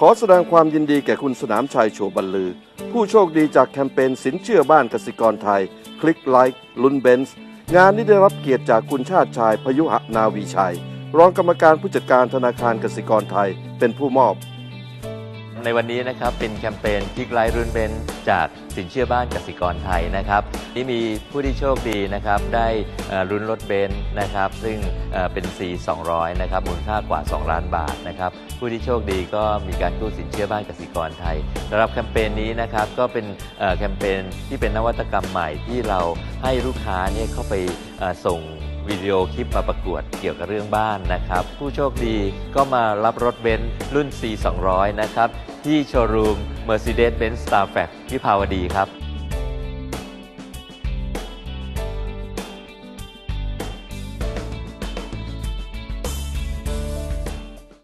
ขอแสดงความยินดีแก่คุณสนามชัยโฉบันลือ ผู้โชคดีจากแคมเปญสินเชื่อบ้านกสิกรไทย คลิกไลค์ลุ้นเบนซ์งานนี้ได้รับเกียรติจากคุณชาติชายพยุหนาวีชัย รองกรรมการผู้จัดการธนาคารกสิกรไทยเป็นผู้มอบ ในวันนี้นะครับเป็นแคมเปญพิกไลท์รุ่นเบนจากสินเชื่อบ้านกสิกรไทยนะครับที่มีผู้ที่โชคดีนะครับได้รุ่นรถเบนนะครับซึ่งเป็น C 200นะครับมูลค่ากว่า 2 ล้านบาทนะครับผู้ที่โชคดีก็มีการกู้สินเชื่อบ้านกสิกรไทยสำหรับแคมเปญนี้นะครับก็เป็นแคมเปญที่เป็นนวัตกรรมใหม่ที่เราให้ลูกค้าเนี่ยเข้าไปส่งวิดีโอคลิปมาประกวดเกี่ยวกับเรื่องบ้านนะครับ ผู้โชคดีก็มารับรถเบนซ์รุ่น C 200 นะครับ ที่โชว์รูม Mercedes-Benz Starfact วิภาวดีครับ